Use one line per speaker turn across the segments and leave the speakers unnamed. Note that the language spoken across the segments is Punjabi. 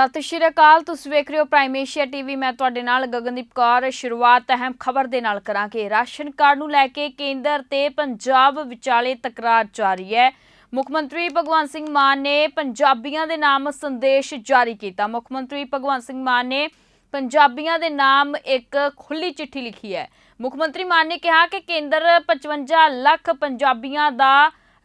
ਸਤਿ ਸ਼੍ਰੀ ਅਕਾਲ, ਤੁਸੀਂ ਵੇਖ ਰਹੇ ਹੋ ਪ੍ਰਾਈਮ ਏਸ਼ੀਆ ਟੀਵੀ ਮੈਂ ਤੁਹਾਡੇ ਨਾਲ ਗਗਨਦੀਪ ਕੌਰ। ਸ਼ੁਰੂਆਤ ਅਹਿਮ ਖਬਰ ਦੇ ਨਾਲ ਕਰਾਂਗੇ। ਰਾਸ਼ਨ ਕਾਰਡ ਨੂੰ ਲੈ ਕੇ ਕੇਂਦਰ ਤੇ ਪੰਜਾਬ ਵਿਚਾਲੇ ਤਕਰਾਰ ਜਾਰੀ ਹੈ। ਮੁੱਖ ਮੰਤਰੀ ਭਗਵੰਤ ਸਿੰਘ ਮਾਨ ਨੇ ਪੰਜਾਬੀਆਂ ਦੇ ਨਾਮ ਸੰਦੇਸ਼ ਜਾਰੀ ਕੀਤਾ। ਮੁੱਖ ਮੰਤਰੀ ਭਗਵੰਤ ਸਿੰਘ ਮਾਨ ਨੇ ਪੰਜਾਬੀਆਂ ਦੇ ਨਾਮ ਇੱਕ ਖੁੱਲੀ ਚਿੱਠੀ ਲਿਖੀ ਹੈ। ਮੁੱਖ ਮੰਤਰੀ ਮਾਨ ਨੇ ਕਿਹਾ ਕਿ ਕੇਂਦਰ 55 ਲੱਖ ਪੰਜਾਬੀਆਂ ਦਾ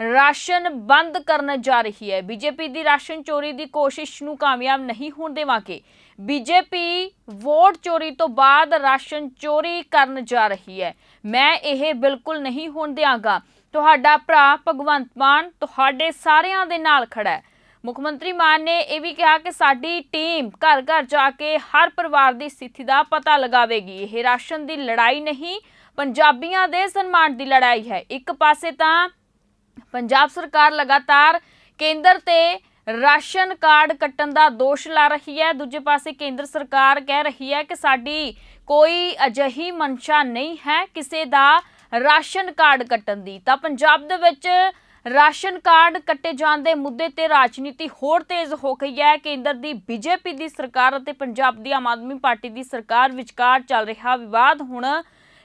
ਰਾਸ਼ਨ ਬੰਦ ਕਰਨ ਜਾ ਰਹੀ ਹੈ। ਬੀਜੇਪੀ ਦੀ ਰਾਸ਼ਨ ਚੋਰੀ ਦੀ ਕੋਸ਼ਿਸ਼ ਨੂੰ ਕਾਮਯਾਬ ਨਹੀਂ ਹੋਣ ਦੇਵਾਂਗੇ। ਬੀਜੇਪੀ ਵੋਟ ਚੋਰੀ ਤੋਂ ਬਾਅਦ ਰਾਸ਼ਨ ਚੋਰੀ ਕਰਨ ਜਾ ਰਹੀ ਹੈ। ਮੈਂ ਇਹ ਬਿਲਕੁਲ ਨਹੀਂ ਹੋਣ ਦਿਆਂਗਾ। ਤੁਹਾਡਾ ਭਰਾ ਭਗਵੰਤ ਮਾਨ ਤੁਹਾਡੇ ਸਾਰਿਆਂ ਦੇ ਨਾਲ ਖੜਾ ਹੈ। ਮੁੱਖ ਮੰਤਰੀ ਮਾਨ ਨੇ ਇਹ ਵੀ ਕਿਹਾ ਕਿ ਸਾਡੀ ਟੀਮ ਘਰ ਘਰ ਜਾ ਕੇ ਹਰ ਪਰਿਵਾਰ ਦੀ ਸਥਿਤੀ ਦਾ ਪਤਾ ਲਗਾਵੇਗੀ। ਇਹ ਰਾਸ਼ਨ ਦੀ ਲੜਾਈ ਨਹੀਂ, ਪੰਜਾਬੀਆਂ ਦੇ ਸਨਮਾਨ ਦੀ ਲੜਾਈ ਹੈ। ਇੱਕ ਪਾਸੇ ਤਾਂ ਪੰਜਾਬ ਸਰਕਾਰ ਲਗਾਤਾਰ ਕੇਂਦਰ ਤੇ ਰਾਸ਼ਨ ਕਾਰਡ ਕੱਟਣ ਦਾ ਦੋਸ਼ ਲਾ ਰਹੀ ਹੈ। ਦੂਜੇ ਪਾਸੇ ਕੇਂਦਰ ਸਰਕਾਰ ਕਹਿ ਰਹੀ ਹੈ ਕਿ ਸਾਡੀ ਕੋਈ ਅਜਿਹੀ ਮਨਸ਼ਾ ਨਹੀਂ ਹੈ ਕਿਸੇ ਦਾ ਰਾਸ਼ਨ ਕਾਰਡ ਕੱਟਣ ਦੀ। ਤਾਂ ਪੰਜਾਬ ਦੇ ਵਿੱਚ ਰਾਸ਼ਨ ਕਾਰਡ ਕੱਟੇ ਜਾਣ ਦੇ ਮੁੱਦੇ ਤੇ ਰਾਜਨੀਤੀ ਹੋਰ ਤੇਜ਼ ਹੋ ਗਈ ਹੈ। ਕੇਂਦਰ ਦੀ ਬੀਜੇਪੀ ਦੀ ਸਰਕਾਰ ਅਤੇ ਪੰਜਾਬ ਦੀ ਆਮ ਆਦਮੀ ਪਾਰਟੀ ਦੀ ਸਰਕਾਰ ਵਿਚਕਾਰ ਚੱਲ ਰਿਹਾ ਵਿਵਾਦ ਹੁਣ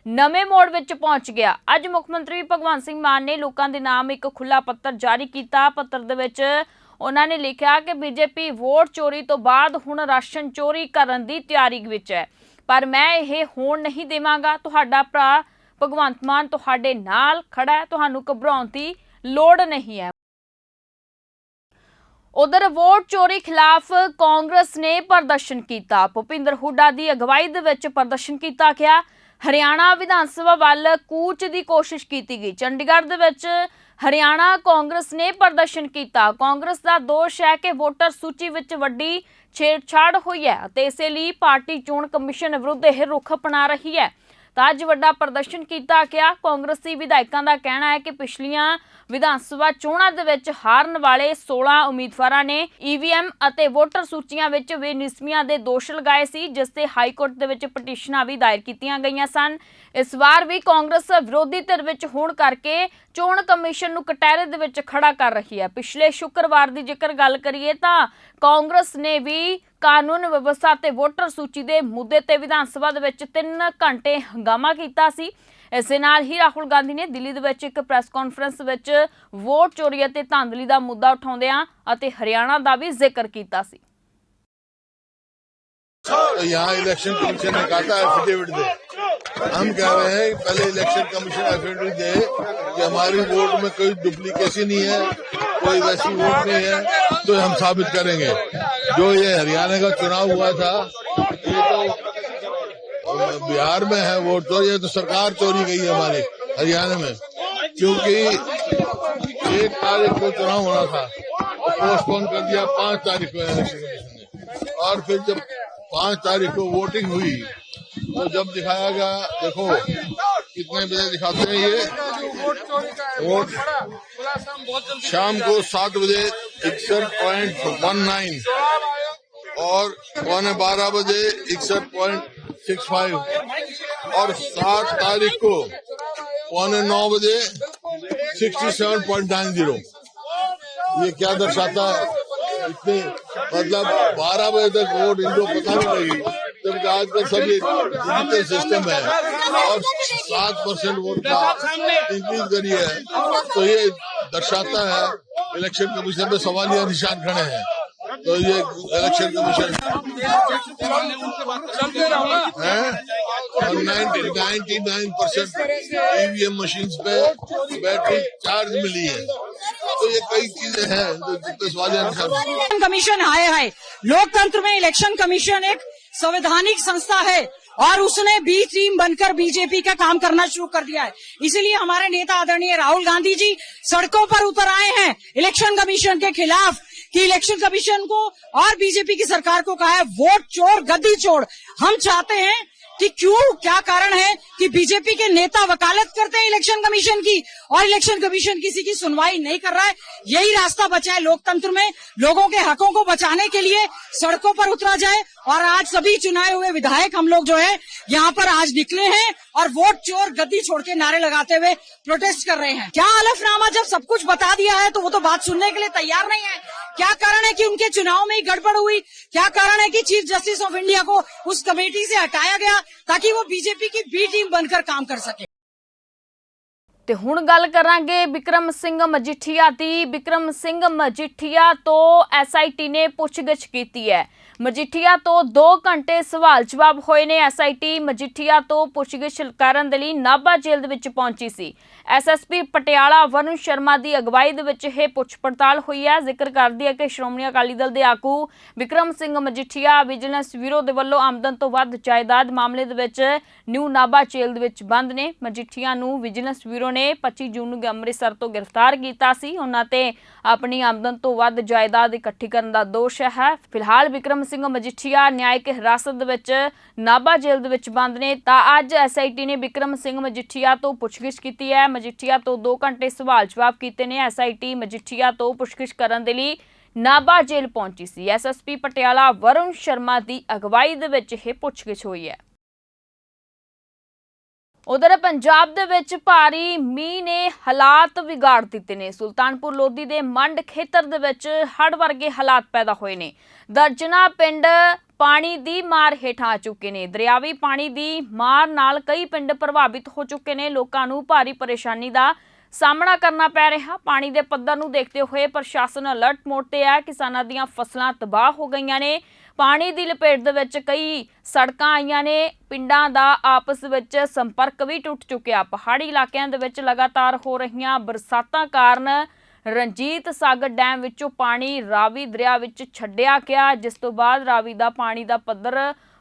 ਨਵੇਂ ਮੋੜ ਵਿੱਚ ਪਹੁੰਚ ਗਿਆ। ਅੱਜ ਮੁੱਖ ਮੰਤਰੀ ਭਗਵੰਤ ਸਿੰਘ ਮਾਨ ਨੇ ਲੋਕਾਂ ਦੇ ਨਾਮ ਇੱਕ ਖੁੱਲਾ ਪੱਤਰ ਜਾਰੀ ਕੀਤਾ। ਪੱਤਰ ਦੇ ਵਿੱਚ ਉਹਨਾਂ ਨੇ ਲਿਖਿਆ ਕਿ ਬੀਜੇਪੀ ਵੋਟ ਚੋਰੀ ਤੋਂ ਬਾਅਦ ਹੁਣ ਰਾਸ਼ਨ ਚੋਰੀ ਕਰਨ ਦੀ ਤਿਆਰੀ ਵਿੱਚ ਹੈ। ਪਰ ਮੈਂ ਇਹ ਹੋਣ ਨਹੀਂ ਦੇਵਾਂਗਾ। ਤੁਹਾਡਾ ਭਰਾ ਭਗਵੰਤ ਮਾਨ ਤੁਹਾਡੇ ਨਾਲ ਖੜਾ ਹੈ। ਤੁਹਾਨੂੰ ਘਬਰਾਉਣ ਦੀ ਲੋੜ ਨਹੀਂ ਹੈ। ਉਧਰ ਵੋਟ ਚੋਰੀ ਖਿਲਾਫ ਕਾਂਗਰਸ ਨੇ ਪ੍ਰਦਰਸ਼ਨ ਕੀਤਾ। ਭੁਪਿੰਦਰ ਹੁੱਡਾ ਦੀ ਅਗਵਾਈ ਦੇ ਵਿੱਚ ਪ੍ਰਦਰਸ਼ਨ ਕੀਤਾ ਗਿਆ। ਹਰਿਆਣਾ ਵਿਧਾਨ ਸਭਾ ਵੱਲ ਕੂਚ ਦੀ ਕੋਸ਼ਿਸ਼ ਕੀਤੀ ਗਈ। ਚੰਡੀਗੜ੍ਹ ਦੇ ਵਿੱਚ ਹਰਿਆਣਾ ਕਾਂਗਰਸ ਨੇ ਪ੍ਰਦਰਸ਼ਨ ਕੀਤਾ। ਕਾਂਗਰਸ ਦਾ ਦੋਸ਼ ਹੈ ਕਿ ਵੋਟਰ ਸੂਚੀ ਵਿੱਚ ਵੱਡੀ ਛੇੜਛਾੜ ਹੋਈ ਹੈ ਅਤੇ ਇਸੇ ਲਈ ਪਾਰਟੀ ਚੋਣ ਕਮਿਸ਼ਨ ਵਿਰੁੱਧ ਇਹ ਰੁਖ ਅਪਣਾ ਰਹੀ ਹੈ। ਤਾਂ ਅੱਜ ਵੱਡਾ ਪ੍ਰਦਰਸ਼ਨ ਕੀਤਾ ਗਿਆ। ਕਾਂਗਰਸੀ ਵਿਧਾਇਕਾਂ ਦਾ ਕਹਿਣਾ ਹੈ ਕਿ ਪਿਛਲੀਆਂ ਵਿਧਾਨ ਸਭਾ ਚੋਣਾਂ ਦੇ ਵਿੱਚ ਹਾਰਨ ਵਾਲੇ 16 ਉਮੀਦਵਾਰਾਂ ਨੇ ਈਵੀਐਮ ਅਤੇ ਵੋਟਰ ਸੂਚੀਆਂ ਵਿੱਚ ਬੇਨਿਸਮੀਆਂ ਦੇ ਦੋਸ਼ ਲਗਾਏ ਸੀ, ਜਿਸ ਤੇ ਹਾਈ ਕੋਰਟ ਦੇ ਵਿੱਚ ਪਟੀਸ਼ਨਾਂ ਵੀ ਦਾਇਰ ਕੀਤੀਆਂ ਗਈਆਂ ਸਨ। ਇਸ ਵਾਰ ਵੀ ਕਾਂਗਰਸ ਵਿਰੋਧੀ ਧਿਰ ਵਿੱਚ ਹੋਣ ਕਰਕੇ ਚੋਣ ਕਮਿਸ਼ਨ ਨੂੰ ਕਟਹਿਰੇ ਦੇ ਵਿੱਚ ਖੜਾ ਕਰ ਰਹੀ ਹੈ। ਪਿਛਲੇ ਸ਼ੁੱਕਰਵਾਰ ਦੀ ਜੇਕਰ ਗੱਲ ਕਰੀਏ ਤਾਂ ਕਾਂਗਰਸ ਨੇ ਵੀ ਕਾਨੂੰਨ ਵਿਵਸਥਾ ਤੇ ਵੋਟਰ ਸੂਚੀ ਦੇ ਮੁੱਦੇ ਤੇ ਵਿਧਾਨ ਸਭਾ ਦੇ ਵਿੱਚ 3 ਘੰਟੇ ਹੰਗਾਮਾ ਕੀਤਾ ਸੀ ਇਸੇ ਨਾਲ ਹੀ ਰਾਹੁਲ ਗਾਂਧੀ ਨੇ ਦਿੱਲੀ ਦੇ ਵਿੱਚ ਇੱਕ ਪ੍ਰੈਸ ਕਾਨਫਰੰਸ ਵਿੱਚ ਵੋਟ ਚੋਰੀ ਅਤੇ ਧਾਂਦਲੀ ਦਾ ਮੁੱਦਾ ਉਠਾਉਂਦਿਆਂ ਅਤੇ ਹਰਿਆਣਾ ਦਾ ਵੀ ਜ਼ਿਕਰ ਕੀਤਾ ਸੀ
तो यहाँ इलेक्शन कमीशन ने कहा था एफिडेविट दे हम कह रहे हैं कि पहले इलेक्शन कमीशन एफिडेविट दे कि हमारी वोट में कोई डुप्लीकेसी नहीं है कोई वैसी वोट नहीं है तो हम साबित करेंगे जो ये हरियाणा का चुनाव हुआ था ये तो बिहार में है वोट तो ये तो सरकार चोरी गई है हमारी हरियाणा में। क्योंकि एक तारीख को चुनाव होना था पोस्टपोन कर दिया पाँच तारीख को इलेक्शन कमीशन ने और फिर जब पाँच तारीख को वोटिंग हुई तो जब दिखाया गया देखो कितने बजे दिखाते हैं ये। वोट शाम को सात बजे इकसठ पॉइंट वन नाइन और पौने बारह बजे इकसठ पॉइंट सिक्स फाइव और सात तारीख को पौने नौ बजे sixty seven point nine zero. ये क्या दर्शाता है? इतने मतलब 12 बजे तक वोट इनको पता नहीं लगी जबकि आज आजकल सभी डिजिटल सिस्टम है और सात परसेंट वोट का इंक्रीज करी है तो ये दर्शाता है इलेक्शन कमीशन में सवालिया निशान खड़े हैं। तो ये इलेक्शन कमीशन है? Ninety nine percent EVM machine पे बैटरी चार्ज मिली है। तो ये कई चीज़ें हैं जो जितने
इलेक्शन कमीशन आए है लोकतंत्र में इलेक्शन कमीशन एक संवैधानिक संस्था है। और उसने बी टीम बनकर बीजेपी का काम करना शुरू कर दिया है। इसीलिए हमारे नेता आदरणीय राहुल गांधी जी सड़कों पर उतर आए हैं इलेक्शन कमीशन के खिलाफ कि इलेक्शन कमीशन को और बीजेपी की सरकार को कहा है, वोट चोर, गद्दी चोर। हम चाहते हैं कि क्यों? क्या कारण है कि बीजेपी के नेता वकालत करते हैं इलेक्शन कमीशन की? और इलेक्शन कमीशन किसी की सुनवाई नहीं कर रहा है। यही रास्ता बचा है लोकतंत्र में। लोगों के हकों को बचाने के लिए सड़कों पर उतरा जाए। और आज सभी चुनाए हुए विधायक हम लोग जो है, यहाँ पर आज निकले हैं और वोट चोर गद्दी छोड़ के नारे लगाते हुए प्रोटेस्ट कर रहे हैं। क्या हलफनामा जब सब कुछ बता दिया है तो वो तो बात सुनने के लिए तैयार नहीं है। क्या कारण है कि उनके चुनाव में ही गड़बड़ हुई क्या कारण है कि चीफ जस्टिस ऑफ इंडिया को उस कमेटी से हटाया गया ताकि वो बीजेपी की बी टीम बनकर काम कर सके
ਤੇ ਹੁਣ ਗੱਲ ਕਰਾਂਗੇ ਵਿਕਰਮ ਸਿੰਘ ਮਜੀਠੀਆ ਦੀ ਵਿਕਰਮ ਸਿੰਘ ਮਜੀਠੀਆ ਤੋਂ ਐਸਆਈਟੀ ਨੇ ਪੁੱਛਗਿੱਛ ਕੀਤੀ ਹੈ ਮਜੀਠੀਆ ਤੋਂ 2 ਘੰਟੇ ਸਵਾਲ ਜਵਾਬ ਹੋਏ ਨੇ। ਐਸਆਈਟੀ ਮਜੀਠੀਆ ਤੋਂ ਪੁੱਛਗਿੱਛ ਕਰਨ ਦੇ ਲਈ ਨਾਭਾ ਜੇਲ੍ਹ ਦੇ ਵਿੱਚ ਪਹੁੰਚੀ ਸੀ। ਐਸਐਸਪੀ ਪਟਿਆਲਾ ਵਰੁਣ ਸ਼ਰਮਾ ਦੀ ਅਗਵਾਈ ਦੇ ਵਿੱਚ ਇਹ ਪੁੱਛ ਪੜਤਾਲ ਹੋਈ ਹੈ। ਜ਼ਿਕਰ ਕਰਦੀ ਹੈ ਕਿ ਸ਼੍ਰੋਮਣੀ ਅਕਾਲੀ ਦਲ ਦੇ ਆਗੂ ਵਿਕਰਮ ਸਿੰਘ ਮਜੀਠੀਆ ਵਿਜੀਲੈਂਸ ਬਿਊਰੋ ਦੇ ਵੱਲੋਂ ਆਮਦਨ ਤੋਂ ਵੱਧ ਜਾਇਦਾਦ ਮਾਮਲੇ ਦੇ ਵਿੱਚ ਨਿਊ ਨਾਭਾ ਜੇਲ੍ਹ ਦੇ ਵਿੱਚ ਬੰਦ ਨੇ। ਮਜੀਠੀਆ ਨੂੰ ਵਿਜੀਲੈਂਸ ਬਿਊਰੋ ਨੇ 25 ਜੂਨ ਨੂੰ ਅੰਮ੍ਰਿਤਸਰ ਤੋਂ ਗ੍ਰਿਫਤਾਰ ਕੀਤਾ ਸੀ। ਉਹਨਾਂ ਤੇ ਆਪਣੀ ਆਮਦਨ ਤੋਂ ਵੱਧ ਜਾਇਦਾਦ ਇਕੱਠੀ ਕਰਨ ਦਾ ਦੋਸ਼ ਹੈ। ਫਿਲਹਾਲ ਵਿਕਰਮ ਸਿੰਘ ਮਜੀਠੀਆ ਨਿਆਇਕ ਹਿਰਾਸਤ ਦੇ ਵਿੱਚ ਨਾਭਾ ਜੇਲ੍ਹ ਦੇ ਵਿੱਚ ਬੰਦ ਨੇ, ਤਾਂ ਅੱਜ ਐਸਆਈਟੀ ਨੇ ਵਿਕਰਮ ਸਿੰਘ ਮਜੀਠੀਆ ਤੋਂ ਪੁੱਛਗਿੱਛ ਕੀਤੀ ਹੈ। ਮਜੀਠੀਆ ਤੋਂ 2 ਘੰਟੇ ਸਵਾਲ ਜਵਾਬ ਕੀਤੇ ਨੇ। ਐਸਆਈਟੀ ਮਜੀਠੀਆ ਤੋਂ ਪੁੱਛਗਿੱਛ ਕਰਨ ਦੇ ਲਈ ਨਾਭਾ ਜੇਲ੍ਹ ਪਹੁੰਚੀ ਸੀ। ਐਸਐਸਪੀ ਪਟਿਆਲਾ ਵਰੁਣ ਸ਼ਰਮਾ ਦੀ ਅਗਵਾਈ ਦੇ ਵਿੱਚ ਇਹ ਪੁੱਛਗਿੱਛ ਹੋਈ ਹੈ। ਉਧਰ ਪੰਜਾਬ ਦੇ ਵਿੱਚ ਭਾਰੀ ਮੀਂਹ ਨੇ ਹਾਲਾਤ ਵਿਗਾੜ ਦਿੱਤੇ ਨੇ। ਸੁਲਤਾਨਪੁਰ ਲੋਧੀ ਦੇ ਮੰਡ ਖੇਤਰ ਦੇ ਵਿੱਚ ਹੜ ਵਰਗੇ ਹਾਲਾਤ ਪੈਦਾ ਹੋਏ ਨੇ। ਦਰਜਨਾ ਪਿੰਡ ਪਾਣੀ ਦੀ ਮਾਰ ਹੇਠਾਂ ਆ ਚੁੱਕੇ ਨੇ। ਦਰਿਆਵੀ ਪਾਣੀ ਦੀ ਮਾਰ ਨਾਲ ਕਈ ਪਿੰਡ ਪ੍ਰਭਾਵਿਤ ਹੋ ਚੁੱਕੇ ਨੇ। ਲੋਕਾਂ ਨੂੰ ਭਾਰੀ ਪਰੇਸ਼ਾਨੀ ਦਾ ਸਾਹਮਣਾ ਕਰਨਾ ਪੈ ਰਿਹਾ। ਪਾਣੀ ਦੇ ਪੱਧਰ ਨੂੰ ਦੇਖਦੇ ਹੋਏ ਪ੍ਰਸ਼ਾਸਨ ਅਲਰਟ ਮੋਡ ਤੇ ਹੈ ਕਿਸਾਨਾਂ ਦੀਆਂ ਫਸਲਾਂ ਤਬਾਹ ਹੋ ਗਈਆਂ ਨੇ। ਪਾਣੀ ਦੀ ਲਪੇਟ ਦੇ ਵਿੱਚ ਕਈ ਸੜਕਾਂ ਆਈਆਂ ਨੇ। ਪਿੰਡਾਂ ਦਾ ਆਪਸ ਵਿੱਚ ਸੰਪਰਕ ਵੀ ਟੁੱਟ ਚੁੱਕਿਆ। ਪਹਾੜੀ ਇਲਾਕਿਆਂ ਦੇ ਵਿੱਚ ਲਗਾਤਾਰ ਹੋ ਰਹੀਆਂ ਬਰਸਾਤਾਂ ਕਾਰਨ ਰਣਜੀਤ ਸਾਗਰ ਡੈਮ ਵਿੱਚੋਂ ਪਾਣੀ ਰਾਵੀ ਦਰਿਆ ਵਿੱਚ ਛੱਡਿਆ ਗਿਆ, ਜਿਸ ਤੋਂ ਬਾਅਦ ਰਾਵੀ ਦਾ ਪਾਣੀ ਦਾ ਪੱਧਰ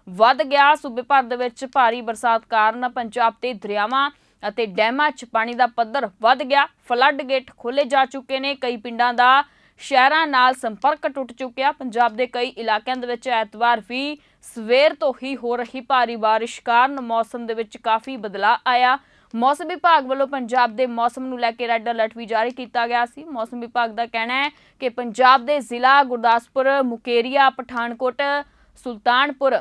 ਵੱਧ ਗਿਆ। ਸੂਬੇ ਭਰ ਦੇ ਵਿੱਚ ਭਾਰੀ ਬਰਸਾਤ ਕਾਰਨ ਪੰਜਾਬ ਦੇ ਦਰਿਆਵਾਂ ਅਤੇ ਡੈਮਾਂ 'ਚ ਪਾਣੀ ਦਾ ਪੱਧਰ ਵੱਧ ਗਿਆ। ਫਲੱਡ ਗੇਟ ਖੋਲੇ ਜਾ ਚੁੱਕੇ ਨੇ। ਕਈ ਪਿੰਡਾਂ ਦਾ ਸ਼ਹਿਰਾਂ ਨਾਲ ਸੰਪਰਕ ਟੁੱਟ ਚੁੱਕਿਆ। ਪੰਜਾਬ ਦੇ ਕਈ ਇਲਾਕਿਆਂ ਦੇ ਵਿੱਚ ਐਤਵਾਰ ਵੀ ਸਵੇਰ ਤੋਂ ਹੀ ਹੋ ਰਹੀ ਭਾਰੀ ਬਾਰਿਸ਼ ਕਾਰਨ ਮੌਸਮ ਦੇ ਵਿੱਚ ਕਾਫੀ ਬਦਲਾਅ ਆਇਆ। ਮੌਸਮ ਵਿਭਾਗ ਵੱਲੋਂ ਪੰਜਾਬ ਦੇ ਮੌਸਮ ਨੂੰ ਲੈ ਕੇ ਰੈੱਡ ਅਲਰਟ ਵੀ ਜਾਰੀ ਕੀਤਾ ਗਿਆ ਸੀ। ਮੌਸਮ ਵਿਭਾਗ ਦਾ ਕਹਿਣਾ ਹੈ ਕਿ ਪੰਜਾਬ ਦੇ ਜ਼ਿਲ੍ਹਾ ਗੁਰਦਾਸਪੁਰ, ਮੁਕੇਰੀਆ, ਪਠਾਨਕੋਟ, ਸੁਲਤਾਨਪੁਰ,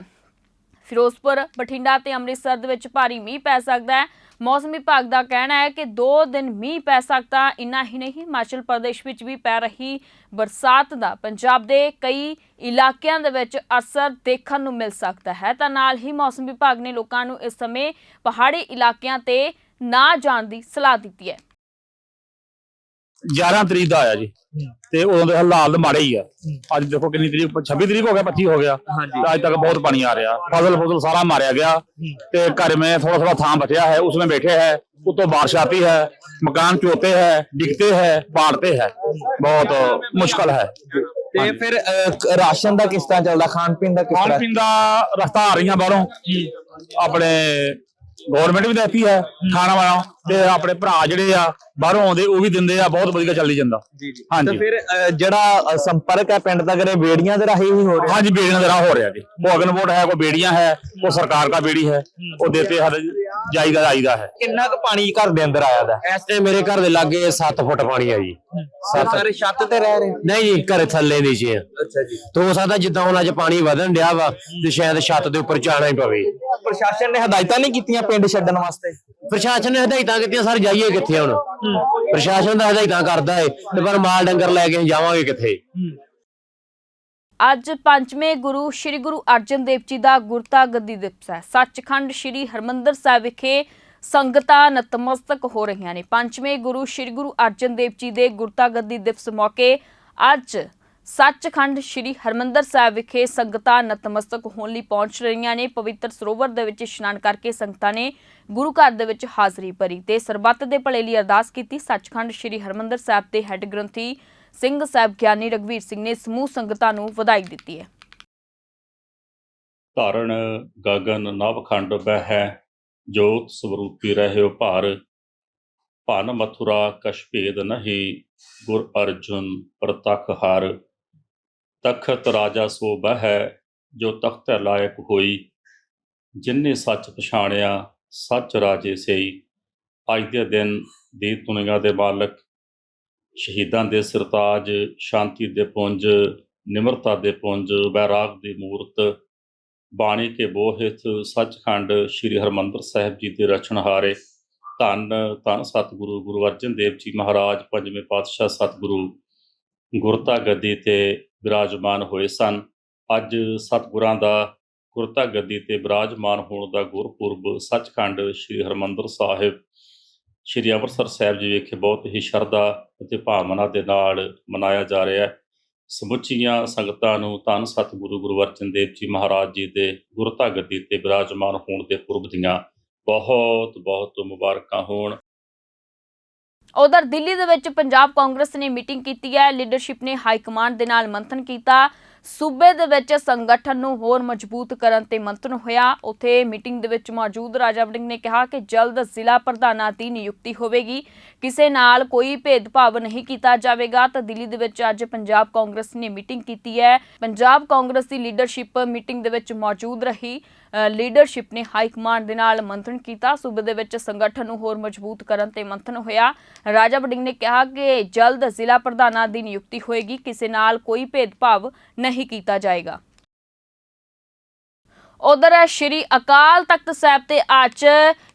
ਫਿਰੋਜ਼ਪੁਰ, ਬਠਿੰਡਾ ਤੇ ਅੰਮ੍ਰਿਤਸਰ ਦੇ ਵਿੱਚ ਭਾਰੀ ਮੀਂਹ ਪੈ ਸਕਦਾ ਹੈ। ਮੌਸਮ ਵਿਭਾਗ ਦਾ ਕਹਿਣਾ ਹੈ ਕਿ 2 ਦਿਨ ਮੀਂਹ ਪੈ ਸਕਦਾ, ਇੰਨਾ ਹੀ ਨਹੀਂ। ਹਿਮਾਚਲ ਪ੍ਰਦੇਸ਼ ਵਿੱਚ ਵੀ ਪੈ ਰਹੀ ਬਰਸਾਤ ਦਾ। ਪੰਜਾਬ ਦੇ ਕਈ ਇਲਾਕਿਆਂ ਦੇ ਵਿੱਚ ਅਸਰ ਦੇਖਣ ਨੂੰ ਮਿਲ ਸਕਦਾ ਹੈ। ਤਾਂ ਨਾਲ ਹੀ ਮੌਸਮ ਵਿਭਾਗ ਨੇ ਲੋਕਾਂ ਨੂੰ ਇਸ ਸਮੇਂ ਪਹਾੜੀ ਇਲਾਕਿਆਂ ਤੇ ਨਾ ਜਾਣ ਦੀ ਸਲਾਹ ਦਿੱਤੀ ਹੈ।
11 ਤਰੀਕ ਦਾ ਆਇਆ ਜੀ। ਤੇ ਉਦੋਂ ਦੇ ਹਾਲਾਤ ਮਾੜੇ ਹੀ ਆ। ਅੱਜ ਦੇਖੋ ਕਿੰਨੀ ਤਰੀਕ 26 ਤਰੀਕ ਹੋ ਗਿਆ 25 ਹੋ ਗਿਆ। ਅੱਜ ਤੱਕ ਬਹੁਤ ਪਾਣੀ ਆ ਰਿਹਾ। ਫਸਲ ਫਸਲ ਸਾਰਾ ਮਾਰਿਆ ਗਿਆ। ਤੇ ਘਰ ਮੇ ਥੋੜਾ ਥੋੜਾ ਥਾਂ ਬਚਿਆ ਹੈ ਉਸਨੇ ਮੇ ਬੈਠੇ ਹੈ। ਉਤੋਂ ਬਾਰਿਸ਼ ਆਤੀ ਹੈ ਮਕਾਨ ਚੋਤੇ ਹੈ ਡਿੱਗਤੇ ਹੈ ਪਾੜਤੇ ਹੈ। ਬਹੁਤ ਮੁਸ਼ਕਲ ਹੈ।
ਤੇ ਫਿਰ ਰਾਸ਼ਨ ਦਾ ਕਿਸ ਤਰ੍ਹਾਂ ਚੱਲਦਾ ਖਾਣ ਪੀਣ ਦਾ ਕਿਸ ਤਰ੍ਹਾਂ?
ਖਾਣ ਪੀਣ ਦਾ ਰਸਤਾ ਆ ਰਹੀਆਂ ਬਾਹਰੋਂ। ਆਪਣੇ ਗਵਰਨਮੈਂਟ ਵੀ ਦੇਤੀ ਹੈ ਖਾਣਾ ਵਾਲਾ। ਤੇ ਆਪਣੇ ਭਰਾ ਜਿਹੜੇ ਆ ਬਾਹਰੋਂ ਆਉਂਦੇ ਉਹ ਵੀ ਦਿੰਦੇ ਆ ਬਹੁਤ ਵਧੀਆ ਚੱਲੀ ਜਾਂਦਾ।
ਜੀ ਜੀ। ਤਾਂ ਹਾਂਜੀ ਫਿਰ ਜਿਹੜਾ ਸੰਪਰਕ ਹੈ ਪਿੰਡ ਦਾ ਕਰੇ ਬੇੜੀਆਂ ਦੇ ਰਾਹੀਂ ਹੀ
ਹਾਂਜੀ ਬੇੜੀਆਂ ਦੇ ਰਾਹ ਹੋ ਰਿਹਾ ਜੀ। ਭੋਗਨ ਵੋਟ ਹੈ ਕੋਈ ਬੇੜੀਆਂ ਹੈ ਕੋਈ ਸਰਕਾਰ ਦਾ ਬੇੜੀ ਹੈ ਉਹ ਦੇਤੇ ਹਰ ਜਾਈਦਾ ਜਾਈਦਾ ਹੈ।
ਕਿੰਨਾ ਕੁ ਪਾਣੀ ਘਰ ਦੇ ਅੰਦਰ ਆਇਆ ਦਾ
ਇਸ ਤੇ ਮੇਰੇ ਘਰ ਦੇ ਲਾਗੇ 7 ਫੁੱਟ ਪਾਣੀ ਆ ਜੀ।
ਸਾਰੇ ਛੱਤ ਤੇ ਰਹਿ ਰਹੇ?
ਨਹੀਂ ਜੀ ਘਰ ਥੱਲੇ ਨਹੀਂ ਜੀ।
ਅੱਛਾ ਜੀ।
ਤੋ ਹੋ ਪਾਣੀ ਵਧਣ ਡਿਆ ਵਾ ਤੇ ਸ਼ਾਇਦ ਛੱਤ ਦੇ ਉੱਪਰ ਜਾਣਾ ਹੀ ਪਵੇ।
ਪ੍ਰਸ਼ਾਸਨ ਨੇ ਹਦਾਇਤਾਂ ਨਹੀਂ ਕੀਤੀਆਂ ਪਿੰਡ ਛੱਡਣ ਵਾਸਤੇ?
ਪ੍ਰਸ਼ਾਸਨ ਨੇ ਹਦਾਇਤਾਂ ਕੀਤੀਆਂ ਸਰ ਜਾਈਏ ਕਿੱਥੇ ਹੁਣ? ਪ੍ਰਸ਼ਾਸਨ ਦਾ ਹਦਾਇਤਾਂ ਕਰਦਾ ਏ ਤੇ ਪਰ ਮਾਲ ਡੰਗਰ ਲੈ ਕੇ ਜਾਵਾਂਗੇ ਕਿੱਥੇ?
ਅੱਜ ਪੰਜਵੇਂ ਗੁਰੂ ਸ੍ਰੀ ਗੁਰੂ ਅਰਜਨ ਦੇਵ ਜੀ ਦਾ ਗੁਰਤਾ ਗੱਦੀ ਦਿਵਸ ਹੈ। ਸੱਚਖੰਡ ਸ੍ਰੀ ਹਰਮੰਦਰ ਸਾਹਿਬ ਵਿਖੇ ਸੰਗਤਾਂ ਨਤਮਸਤਕ ਹੋ ਰਹੀਆਂ ਨੇ। ਪੰਜਵੇਂ ਗੁਰੂ ਸ੍ਰੀ ਗੁਰੂ ਅਰਜਨ ਦੇਵ ਜੀ ਦੇ ਗੁਰਤਾ ਗੱਦੀ ਦਿਵਸ ਮੌਕੇ ਅੱਜ ਸੱਚਖੰਡ ਸ੍ਰੀ ਹਰਮੰਦਰ ਸਾਹਿਬ ਵਿਖੇ ਸੰਗਤਾਂ ਨਤਮਸਤਕ ਹੋਣ ਲਈ ਪਹੁੰਚ ਰਹੀਆਂ ਨੇ। ਪਵਿੱਤਰ ਸਰੋਵਰ ਦੇ ਵਿੱਚ ਇਸ਼ਨਾਨ ਕਰਕੇ ਸੰਗਤਾਂ ਨੇ ਗੁਰੂ ਘਰ ਦੇ ਵਿੱਚ ਹਾਜ਼ਰੀ ਭਰੀ ਤੇ ਸਰਬੱਤ ਦੇ ਭਲੇ ਲਈ ਅਰਦਾਸ ਕੀਤੀ। ਸੱਚਖੰਡ ਸ੍ਰੀ ਹਰਮੰਦਰ ਸਾਹਿਬ ਦੇ ਹੈੱਡ ਗ੍ਰੰਥੀ ਸਿੰਘ ਸਾਹਿਬ ਗਿਆਨੀ ਰਗਵੀਰ ਸਿੰਘ ਨੇ ਸਮੂਹ ਸੰਗਤਾਂ ਨੂੰ ਵਧਾਈ ਦਿੱਤੀ ਹੈ।
ਧਾਰਨ ਗਗਨ ਨਵਖੰਡ ਬਹਿ, ਜੋਤ ਸਵਰੂਪੀ ਰਹਿਓ ਭਾਰ। ਭਨ ਮਥੁਰਾ ਕਛ ਭੇਦ ਨਹੀਂ, ਗੁਰ ਅਰਜੁਨ ਪ੍ਰਤਖ ਹਰ। ਤਖਤ ਰਾਜਾ ਸੋ ਬਹਿ, ਜੋ ਤਖਤ ਲਾਇਕ ਹੋਈ। ਜਿਨਨੇ ਸੱਚ ਪਛਾਣਿਆ, ਸੱਚ ਰਾਜੇ ਸਈ ਅੱਜ ਦੇ ਦਿਨ ਦੀ ਦੁਨੀਆ ਦੇ ਮਾਲਕ ਸ਼ਹੀਦਾਂ ਦੇ ਸਰਤਾਜ, ਸ਼ਾਂਤੀ ਦੇ ਪੁੰਜ, ਨਿਮਰਤਾ ਦੇ ਪੁੰਜ ਬੈਰਾਗ ਦੀ ਮੂਰਤ, ਬਾਣੀ ਕੇ ਬੋਹਿਤ, ਸੱਚਖੰਡ ਸ੍ਰੀ ਹਰਮੰਦਰ ਸਾਹਿਬ ਜੀ ਦੇ ਰਚਨਹਾਰੇ ਧੰਨ ਧੰਨ ਸਤਿਗੁਰੂ ਗੁਰੂ ਅਰਜਨ ਦੇਵ ਜੀ ਮਹਾਰਾਜ, ਪੰਜਵੇਂ ਪਾਤਸ਼ਾਹ ਸਤਿਗੁਰੂ ਗੁਰਤਾ ਗੱਦੀ ਤੇ ਵਿਰਾਜਮਾਨ ਹੋਏ ਸਨ। ਅੱਜ ਸਤਿਗੁਰਾਂ ਦਾ ਗੁਰਤਾ ਗੱਦੀ ਤੇ ਵਿਰਾਜਮਾਨ ਹੋਣ ਦਾ ਗੁਰਪੁਰਬ ਸੱਚਖੰਡ ਸ੍ਰੀ ਹਰਮੰਦਰ ਸਾਹਿਬ ਸ੍ਰੀ ਅੰਮ੍ਰਿਤਸਰ ਸਾਹਿਬ ਜੀ ਵਿਖੇ ਬਹੁਤ ਹੀ ਸ਼ਰਧਾ ਅਤੇ ਭਾਵਨਾ ਦੇ ਨਾਲ ਮਨਾਇਆ ਜਾ ਰਿਹਾ ਹੈ। ਸਮੁੱਚੀਆਂ ਸੰਗਤਾਂ ਨੂੰ ਧੰਨ ਸਤਿਗੁਰੂ ਗੁਰੂ ਦੇਵ ਜੀ ਮਹਾਰਾਜ ਜੀ ਦੇ ਗੁਰਤਾ ਗੱਦੀ ਤੇ ਵਿਰਾਜਮਾਨ ਹੋਣ ਦੇ ਪੁਰਬ ਦੀਆਂ ਬਹੁਤ ਬਹੁਤ ਮੁਬਾਰਕਾਂ ਹੋਣ।
ਉਧਰ ਦਿੱਲੀ ਦੇ ਵਿੱਚ ਪੰਜਾਬ ਕਾਂਗਰਸ ਨੇ ਮੀਟਿੰਗ ਕੀਤੀ ਹੈ। ਲੀਡਰਸ਼ਿਪ ਨੇ ਹਾਈ ਕਮਾਂਡ ਦੇ ਨਾਲ ਮੰਥਨ ਕੀਤਾ। ਸੂਬੇ ਦੇ ਵਿੱਚ ਸੰਗਠਨ ਨੂੰ ਹੋਰ ਮਜ਼ਬੂਤ ਕਰਨ ਤੇ ਮੰਥਨ ਹੋਇਆ। ਉਥੇ ਮੀਟਿੰਗ ਦੇ ਵਿੱਚ ਮੌਜੂਦ ਰਾਜਾ ਵੜਿੰਗ ਨੇ ਕਿਹਾ ਕਿ ਜਲਦ ਜ਼ਿਲ੍ਹਾ ਪ੍ਰਧਾਨਾਂ ਦੀ ਨਿਯੁਕਤੀ ਹੋਵੇਗੀ। ਕਿਸੇ ਨਾਲ ਕੋਈ ਭੇਦਭਾਵ ਨਹੀਂ ਕੀਤਾ ਜਾਵੇਗਾ। ਤਾਂ ਦਿੱਲੀ ਦੇ ਵਿੱਚ ਅੱਜ ਪੰਜਾਬ ਕਾਂਗਰਸ ਨੇ ਮੀਟਿੰਗ ਕੀਤੀ ਹੈ। ਪੰਜਾਬ ਕਾਂਗਰਸ ਦੀ ਲੀਡਰਸ਼ਿਪ ਮੀਟਿੰਗ ਦੇ ਵਿੱਚ ਮੌਜੂਦ ਰਹੀ। ਲੀਡਰਸ਼ਿਪ ਨੇ ਹਾਈ ਕਮਾਂਡ ਦੇ ਨਾਲ ਮੰਥਨ ਕੀਤਾ। ਸੂਬੇ ਦੇ ਵਿੱਚ ਸੰਗਠਨ ਨੂੰ ਹੋਰ ਮਜ਼ਬੂਤ ਕਰਨ ਤੇ ਮੰਥਨ ਹੋਇਆ। ਰਾਜਾ ਵੜਿੰਗ ਨੇ ਕਿਹਾ ਕਿ ਜਲਦ ਜ਼ਿਲ੍ਹਾ ਪ੍ਰਧਾਨਾਂ ਦੀ ਨਿਯੁਕਤੀ ਹੋਏਗੀ। ਕਿਸੇ ਨਾਲ ਕੋਈ ਭੇਦਭਾਵ ਨਹੀਂ ਕੀਤਾ ਜਾਏਗਾ। ਉਧਰ ਸ਼੍ਰੀ ਅਕਾਲ ਤਖਤ ਸਾਹਿਬ ਤੇ ਅੱਜ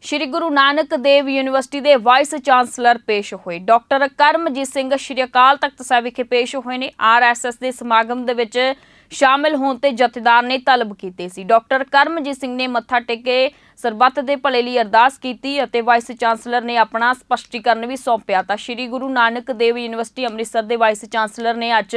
ਸ਼੍ਰੀ ਗੁਰੂ ਨਾਨਕ ਦੇਵ ਯੂਨੀਵਰਸਿਟੀ ਦੇ ਵਾਈਸ ਚਾਂਸਲਰ ਪੇਸ਼ ਹੋਏ। ਡਾਕਟਰ ਕਰਮਜੀਤ ਸਿੰਘ ਸ਼੍ਰੀ ਅਕਾਲ ਤਖਤ ਸਾਹਿਬ ਵਿਖੇ ਪੇਸ਼ ਹੋਏ ਨੇ। ਆਰਐਸਐਸ ਦੇ ਸਮਾਗਮ ਦੇ ਵਿੱਚ ਸ਼ਾਮਿਲ ਹੋਣ ਤੇ ਜਥੇਦਾਰ ਨੇ ਤਲਬ ਕੀਤੇ ਸੀ। ਡਾਕਟਰ ਕਰਮਜੀਤ ਸਿੰਘ ਨੇ ਮੱਥਾ ਟੇਕੇ ਸਰਬੱਤ ਦੇ ਭਲੇ ਲਈ ਅਰਦਾਸ ਕੀਤੀ ਅਤੇ ਵਾਈਸ ਚਾਂਸਲਰ ਨੇ ਆਪਣਾ ਸਪਸ਼ਟੀਕਰਨ ਵੀ ਸੌਂਪਿਆ। ਤਾਂ ਸ਼੍ਰੀ ਗੁਰੂ ਨਾਨਕ ਦੇਵ ਯੂਨੀਵਰਸਿਟੀ ਅੰਮ੍ਰਿਤਸਰ ਦੇ ਵਾਈਸ ਚਾਂਸਲਰ ਨੇ ਅੱਜ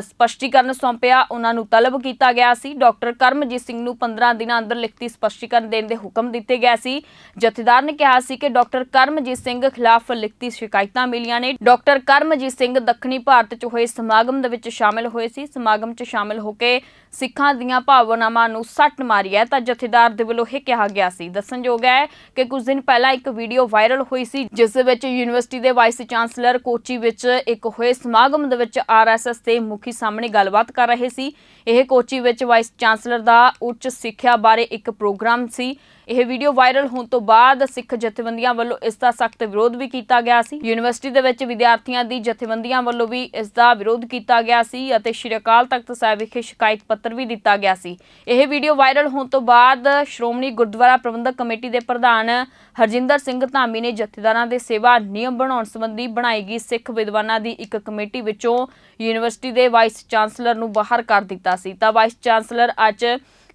ਸਪਸ਼ਟੀਕਰਨ ਸੌਂਪਿਆ, ਉਹਨਾਂ ਨੂੰ ਤਲਬ ਕੀਤਾ ਗਿਆ ਸੀ। ਡਾਕਟਰ ਕਰਮਜੀਤ ਸਿੰਘ ਨੂੰ 15 ਦਿਨਾਂ ਅੰਦਰ ਲਿਖਤੀ ਸਪਸ਼ਟੀਕਰਨ ਦੇਣ ਦੇ ਹੁਕਮ ਦਿੱਤੇ ਗਏ ਸੀ। ਜਥੇਦਾਰ ਨੇ ਕਿਹਾ ਸੀ ਕਿ ਡਾਕਟਰ ਕਰਮਜੀਤ ਸਿੰਘ ਖਿਲਾਫ ਲਿਖਤੀ ਸ਼ਿਕਾਇਤਾਂ ਮਿਲੀਆਂ ਨੇ। ਡਾਕਟਰ ਕਰਮਜੀਤ ਸਿੰਘ ਦੱਖਣੀ ਭਾਰਤ 'ਚ ਹੋਏ ਸਮਾਗਮ ਦੇ ਵਿੱਚ ਸ਼ਾਮਿਲ ਹੋਏ ਸੀ। ਸਮਾਗਮ 'ਚ ਸ਼ਾਮਿਲ ਹੋ ਕੇ ਸਿੱਖਾਂ ਦੀਆਂ ਭਾਵਨਾਵਾਂ ਨੂੰ ਸੱਟ ਮਾਰੀ ਹੈ, ਤਾਂ ਜਥੇਦਾਰ ਦੇ ਵੱਲੋਂ ਇਹ ਕਿਹਾ ਗਿਆ ਸੀ। ਦੱਸਣਯੋਗ ਹੈ ਕਿ ਕੁਝ ਦਿਨ ਪਹਿਲਾਂ ਇੱਕ ਵੀਡੀਓ ਵਾਇਰਲ ਹੋਈ ਸੀ, ਜਿਸ ਦੇ ਵਿੱਚ ਯੂਨੀਵਰਸਿਟੀ ਦੇ ਵਾਈਸ ਚਾਂਸਲਰ ਕੋਚੀ ਵਿੱਚ ਇੱਕ ਹੋਏ ਸਮਾਗਮ ਦੇ ਵਿੱਚ ਆਰਐਸਐਸ ਦੇ ਮੁਖੀ ਸਾਹਮਣੇ ਗੱਲਬਾਤ ਕਰ ਰਹੇ ਸੀ। ਇਹ ਕੋਚੀ ਵਿੱਚ ਵਾਈਸ ਚਾਂਸਲਰ ਦਾ ਉੱਚ ਸਿੱਖਿਆ ਬਾਰੇ ਇੱਕ ਪ੍ਰੋਗਰਾਮ ਸੀ। ਇਹ ਵੀਡੀਓ ਵਾਇਰਲ ਹੋਣ ਤੋਂ ਬਾਅਦ ਸਿੱਖ ਜਥੇਬੰਦੀਆਂ ਵੱਲੋਂ ਇਸ ਦਾ ਸਖਤ ਵਿਰੋਧ ਵੀ ਕੀਤਾ ਗਿਆ ਸੀ। ਯੂਨੀਵਰਸਿਟੀ ਦੇ ਵਿੱਚ ਵਿਦਿਆਰਥੀਆਂ ਦੀ ਜਥੇਬੰਦੀਆਂ ਵੱਲੋਂ ਵੀ ਇਸ ਦਾ ਵਿਰੋਧ ਕੀਤਾ ਗਿਆ ਸੀ ਅਤੇ ਸ਼੍ਰੀ ਅਕਾਲ ਤਖਤ ਸਾਹਿਬ ਵਿਖੇ ਸ਼ਿਕਾਇਤ ਪੱਤਰ ਵੀ ਦਿੱਤਾ ਗਿਆ ਸੀ। ਇਹ ਵੀਡੀਓ ਵਾਇਰਲ ਹੋਣ ਤੋਂ ਬਾਅਦ ਸ਼੍ਰੋਮਣੀ ਗੁਰਦੁਆਰਾ ਪ੍ਰਬੰਧਕ ਕਮੇਟੀ ਦੇ ਪ੍ਰਧਾਨ ਹਰਜਿੰਦਰ ਸਿੰਘ ਧਾਮੀ ਨੇ ਜਥੇਦਾਰਾਂ ਦੇ ਸੇਵਾ ਨਿਯਮ ਬਣਾਉਣ ਸੰਬੰਧੀ ਬਣਾਈ ਗਈ ਸਿੱਖ ਵਿਦਵਾਨਾਂ ਦੀ ਇੱਕ ਕਮੇਟੀ ਵਿੱਚੋਂ ਯੂਨੀਵਰਸਿਟੀ ਦੇ ਵਾਈਸ ਚਾਂਸਲਰ ਨੂੰ ਬਾਹਰ ਕਰ ਦਿੱਤਾ ਸੀ। ਤਾਂ ਵਾਈਸ ਚਾਂਸਲਰ ਅੱਜ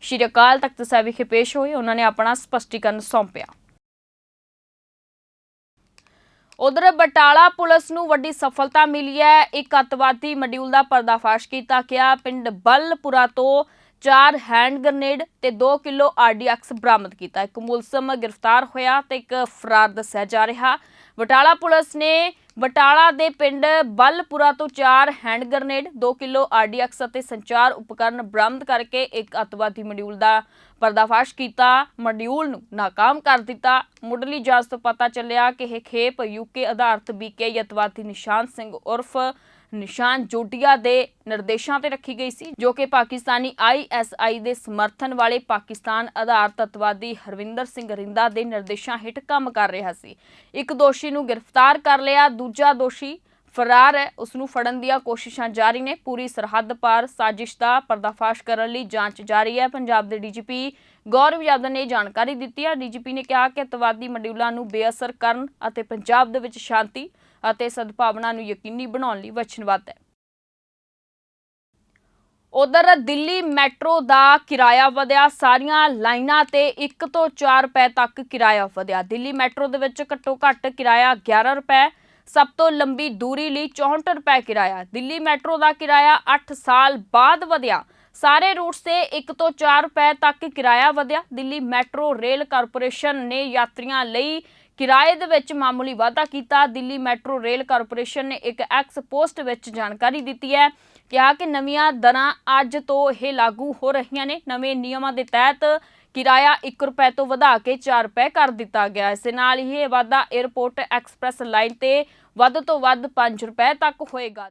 ਸ਼੍ਰੀ ਅਕਾਲ ਤਖਤ ਸਾਹਿਬ ਵਿਖੇ ਪੇਸ਼ ਹੋਏ ਉਹਨਾਂ ਨੇ ਆਪਣਾ ਸਪਸ਼ਟੀਕਰਨ ਸੌਂਪਿਆ। ਉਧਰ ਬਟਾਲਾ ਪੁਲਿਸ ਨੂੰ ਵੱਡੀ ਸਫਲਤਾ ਮਿਲੀ ਹੈ। ਇੱਕ ਅੱਤਵਾਦੀ ਮੋਡਿਊਲ ਦਾ ਪਰਦਾਫਾਸ਼ ਕੀਤਾ ਗਿਆ। ਪਿੰਡ ਬਲਪੁਰਾ ਤੋਂ ਚਾਰ ਹੈਂਡ ਗ੍ਰਨੇਡ ਤੇ 2 ਕਿਲੋ ਆਰਡੀਐਕਸ ਬਰਾਮਦ ਕੀਤਾ। ਇੱਕ ਮੁਲਜ਼ਮ ਗ੍ਰਿਫਤਾਰ ਹੋਇਆ ਤੇ ਇੱਕ ਫਰਾਰ ਦੱਸਿਆ ਜਾ ਰਿਹਾ। ਬਟਾਲਾ ਪੁਲਿਸ ਨੇ ਬਟਾਲਾ ਦੇ ਪਿੰਡ ਬਲਪੁਰਾ ਤੋਂ ਚਾਰ ਹੈਂਡ ਗ੍ਰਨੇਡ 2 ਕਿਲੋ ਆਰਡੀਐਕਸ ਅਤੇ ਸੰਚਾਰ ਉਪਕਰਨ ਬਰਾਮਦ ਕਰਕੇ ਇੱਕ ਅੱਤਵਾਦੀ ਮੋਡਿਊਲ ਦਾ ਪਰਦਾਫਾਸ਼ ਕੀਤਾ। ਮੋਡਿਊਲ ਨੂੰ ਨਾਕਾਮ ਕਰ ਦਿੱਤਾ। ਮੁੱਢਲੀ ਜਾਂਚ ਤੋਂ ਪਤਾ ਚੱਲਿਆ ਕਿ ਇਹ ਖੇਪ ਯੂਕੇ ਆਧਾਰਿਤ ਬੀਕੇ ਅੱਤਵਾਦੀ ਨਿਸ਼ਾਨ ਸਿੰਘ ਉਰਫ ਨਿਸ਼ਾਨ ਜੋਟੀਆ ਦੇ ਨਿਰਦੇਸ਼ਾਂ ਤੇ ਰੱਖੀ ਗਈ ਸੀ, ਜੋ ਕਿ ਪਾਕਿਸਤਾਨੀ ਆਈਐਸਆਈ ਦੇ ਸਮਰਥਨ ਵਾਲੇ ਪਾਕਿਸਤਾਨ ਆਧਾਰਿਤ ਅੱਤਵਾਦੀ ਹਰਵਿੰਦਰ ਸਿੰਘ ਰਿੰਦਾ ਦੇ ਨਿਰਦੇਸ਼ਾਂ ਹੇਠ ਕੰਮ ਕਰ ਰਿਹਾ ਸੀ। ਇੱਕ ਦੋਸ਼ੀ ਨੂੰ ਗ੍ਰਿਫਤਾਰ ਕਰ ਲਿਆ, ਦੂਜਾ ਦੋਸ਼ੀ ਫਰਾਰ ਹੈ। ਉਸ ਨੂੰ ਫੜਨ ਦੀਆਂ ਕੋਸ਼ਿਸ਼ਾਂ ਜਾਰੀ ਨੇ। ਪੂਰੀ ਸਰਹੱਦ ਪਾਰ ਸਾਜ਼ਿਸ਼ ਦਾ ਪਰਦਾਫਾਸ਼ ਕਰਨ ਲਈ ਜਾਂਚ ਜਾਰੀ ਹੈ। ਪੰਜਾਬ ਦੇ ਡੀਜੀਪੀ ਗੌਰਵ ਯਾਦਵ ਨੇ ਜਾਣਕਾਰੀ ਦਿੱਤੀ ਹੈ। ਡੀਜੀਪੀ ਨੇ ਕਿਹਾ ਕਿ ਅੱਤਵਾਦੀ ਮਡਿਊਲਾਂ ਨੂੰ ਬੇਅਸਰ ਕਰਨ ਅਤੇ ਪੰਜਾਬ ਦੇ ਵਿੱਚ ਸ਼ਾਂਤੀ ਅਤੇ ਸਦਭਾਵਨਾ ਨੂੰ ਯਕੀਨੀ ਬਣਾਉਣ ਲਈ ਵਚਨਬੱਧ ਹੈ। ਉਧਰ ਦਿੱਲੀ ਮੈਟਰੋ ਦਾ ਕਿਰਾਇਆ ਵਧਿਆ, ਸਾਰੀਆਂ ਲਾਈਨਾਂ ਤੇ 1 ਤੋਂ 4 ਰੁਪਏ ਤੱਕ ਕਿਰਾਇਆ ਵਧਿਆ। ਦਿੱਲੀ ਮੈਟਰੋ ਦੇ ਵਿੱਚ ਘੱਟੋ ਘੱਟ ਕਿਰਾਇਆ 11 ਰੁਪਏ, ਸਭ ਤੋਂ ਲੰਬੀ ਦੂਰੀ ਲਈ 64 ਰੁਪਏ ਕਿਰਾਇਆ। ਦਿੱਲੀ ਮੈਟਰੋ ਦਾ ਕਿਰਾਇਆ 8 ਸਾਲ ਬਾਅਦ ਵਧਿਆ। ਸਾਰੇ ਰੂਟਸ ਤੇ 1 ਤੋਂ 4 ਰੁਪਏ ਤੱਕ ਕਿਰਾਇਆ ਵਧਿਆ। ਦਿੱਲੀ ਮੈਟਰੋ ਰੇਲ ਕਾਰਪੋਰੇਸ਼ਨ ਨੇ ਯਾਤਰੀਆਂ ਲਈ ਕਿਰਾਏ ਦੇ ਵਿੱਚ ਮਾਮੂਲੀ ਵਾਧਾ ਕੀਤਾ। ਦਿੱਲੀ ਮੈਟਰੋ ਰੇਲ ਕਾਰਪੋਰੇਸ਼ਨ ਨੇ ਇੱਕ ਐਕਸ ਪੋਸਟ ਵਿੱਚ ਜਾਣਕਾਰੀ ਦਿੱਤੀ ਹੈ। ਕਿਹਾ ਕਿ ਨਵੀਆਂ ਦਰਾਂ ਅੱਜ ਤੋਂ ਇਹ ਲਾਗੂ ਹੋ ਰਹੀਆਂ ਨੇ। ਨਵੇਂ ਨਿਯਮਾਂ ਦੇ ਤਹਿਤ ਕਿਰਾਇਆ 1 ਰੁਪਏ ਤੋਂ ਵਧਾ ਕੇ 4 ਰੁਪਏ ਕਰ ਦਿੱਤਾ ਗਿਆ। ਇਸ ਨਾਲ ਹੀ ਇਹ ਵਾਧਾ 에ਅਰਪੋਰਟ ਐਕਸਪ੍ਰੈਸ ਲਾਈਨ ਤੇ ਵੱਧ ਤੋਂ ਵੱਧ 5 ਰੁਪਏ ਤੱਕ ਹੋਏਗਾ।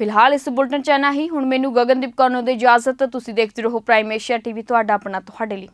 ਫਿਲਹਾਲ ਇਸ ਬੁਲਟਨ ਚ ਹੀ। ਹੁਣ ਮੈਨੂੰ ਗਗਨਦੀਪ ਕੌਰ ਨੂੰ ਦੇ ਇਜਾਜ਼ਤ। ਤੁਸੀਂ ਦੇਖਦੇ ਰਹੋ ਪ੍ਰਾਈਮ ਏਸ਼ੀਆ ਟੀਵੀ ਤੁਹਾਡਾ ਆਪਣਾ, ਤੁਹਾਡੇ ਲਈ।